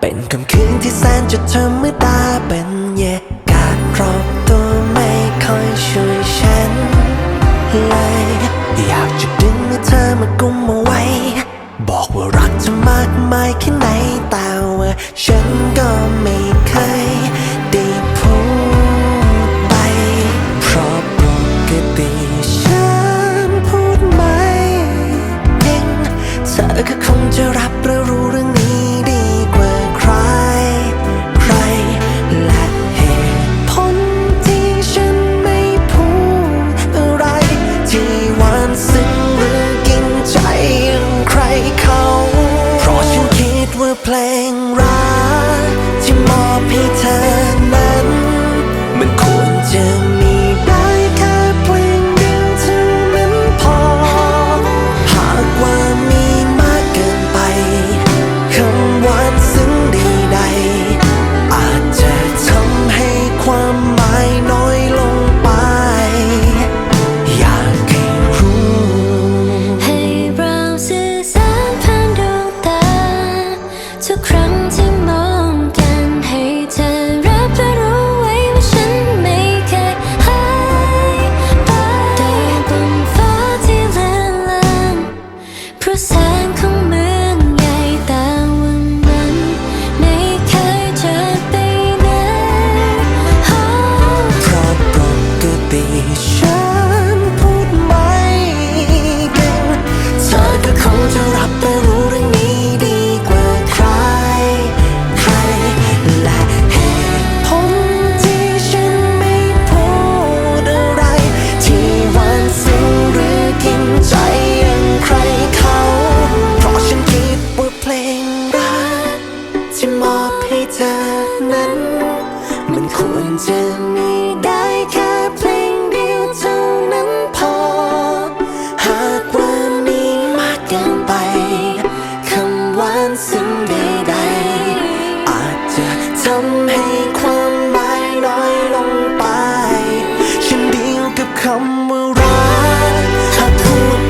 เป็นคำคืนที่แสนจะธรรมดาเป็นเยกาดรอบตัวไม่ค่อยช่วยฉันเลยอยากจะดึงมือเธอมากุมเอาไว้ บอกว่ารักเธอมากมายแค่ไหนแต่ว่าฉันก็ไม่เคยได้พูดไป เพราะปกติฉันพูดไม่จริงเธอก็ plan. escuro.